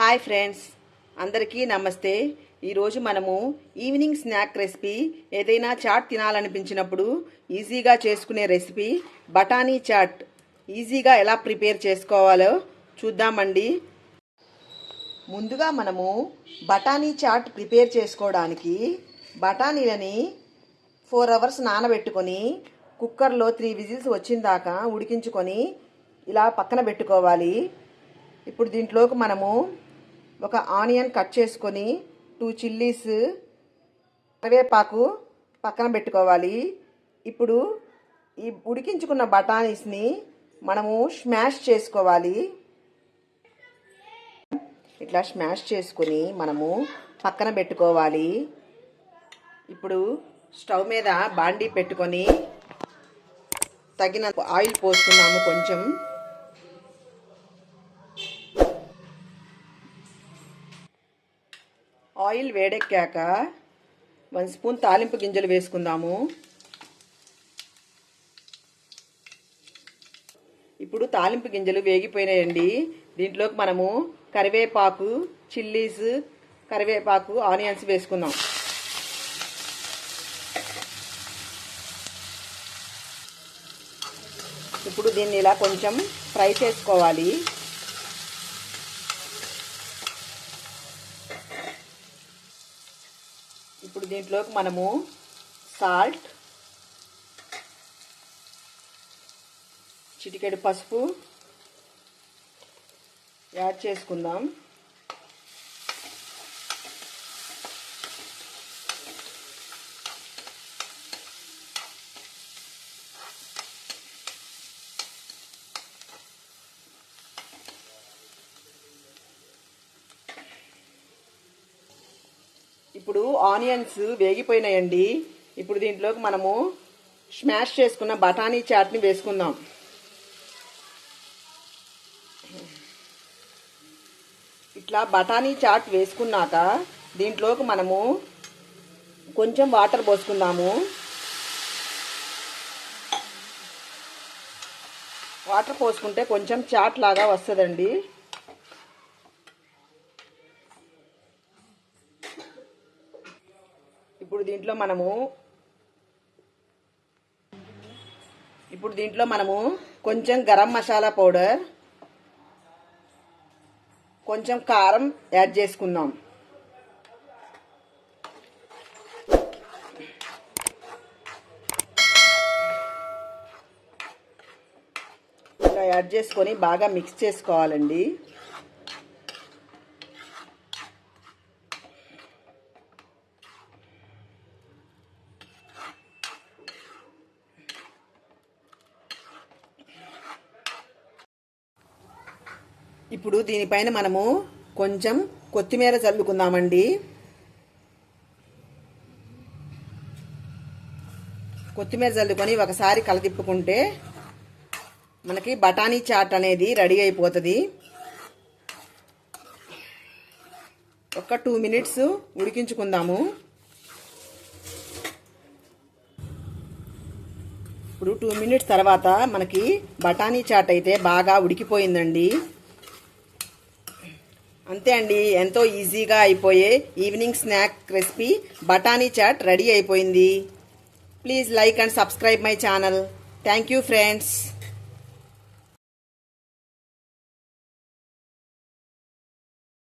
Hi friends అందరికీ నమస్తే. ఈరోజు మనము ఈవినింగ్ స్నాక్ రెసిపీ ఏదైనా చాట్ తినాలనిపించినప్పుడు ఈజీగా చేసుకునే రెసిపీ బఠానీ చాట్. ఈజీగా ఎలా ప్రిపేర్ చేసుకోవాలో చూద్దామండి. ముందుగా మనము బఠానీ చాట్ ప్రిపేర్ చేసుకోవడానికి బఠానీలని ఫోర్ అవర్స్ నానబెట్టుకొని కుక్కర్లో త్రీ విజిల్స్ వచ్చిన దాకా ఉడికించుకొని ఇలా పక్కన పెట్టుకోవాలి. ఇప్పుడు దీంట్లోకి మనము ఒక ఆనియన్ కట్ చేసుకొని టూ చిల్లీస్ కరివేపాకు పక్కన పెట్టుకోవాలి. ఇప్పుడు ఈ ఉడికించుకున్న బఠానీస్ని మనము స్మాష్ చేసుకోవాలి. ఇట్లా స్మాష్ చేసుకొని మనము పక్కన పెట్టుకోవాలి. ఇప్పుడు స్టవ్ మీద బాండీ పెట్టుకొని తగిన ఆయిల్ పోస్తున్నాము కొంచెం. ఆయిల్ వేడెక్కాక వన్ స్పూన్ తాలింపు గింజలు వేసుకుందాము. ఇప్పుడు తాలింపు గింజలు వేగిపోయినాయండి. దీంట్లోకి మనము కరివేపాకు చిల్లీస్ కరివేపాకు ఆనియన్స్ వేసుకుందాం. ఇప్పుడు దీన్ని ఇలా కొంచెం ఫ్రై చేసుకోవాలి. దీంట్లోకి మనము సాల్ట్ చిటికెడు పసుపు యాడ్ చేసుకుందాం. ఇప్పుడు ఆనియన్స్ వేగిపోయినాయండి. ఇప్పుడు దీంట్లోకి మనము స్మాష్ చేసుకున్న బఠానీ చాట్ని వేసుకుందాం. ఇట్లా బఠానీ చాట్ వేసుకున్నాక దీంట్లోకి మనము కొంచెం వాటర్ పోసుకుందాము. వాటర్ పోసుకుంటే కొంచెం చాట్ లాగా వస్తుందండి. ఇప్పుడు దీంట్లో మనము ఇప్పుడు దీంట్లో మనము కొంచెం గరం మసాలా పౌడర్ కొంచెం కారం యాడ్ చేసుకుందాం. ఇలా యాడ్ చేసుకొని బాగా మిక్స్ చేసుకోవాలండి. ఇప్పుడు దీనిపైన మనము కొంచెం కొత్తిమీర చల్లుకుందామండి. కొత్తిమీర చల్లుకొని ఒకసారి కలదిప్పుకుంటే మనకి బఠానీ చాట్ అనేది రెడీ అయిపోతుంది. ఒక టూ మినిట్స్ ఉడికించుకుందాము. ఇప్పుడు టూ మినిట్స్ తర్వాత మనకి బఠానీ చాట్ అయితే బాగా ఉడికిపోయిందండి. అంతే అండి ఎంతో ఈజీగా అయిపోయే ఈవినింగ్ స్నాక్ రెసిపీ. బఠానీ చాట్ రెడీ అయిపోయింది. Please like and subscribe my channel. Thank you friends.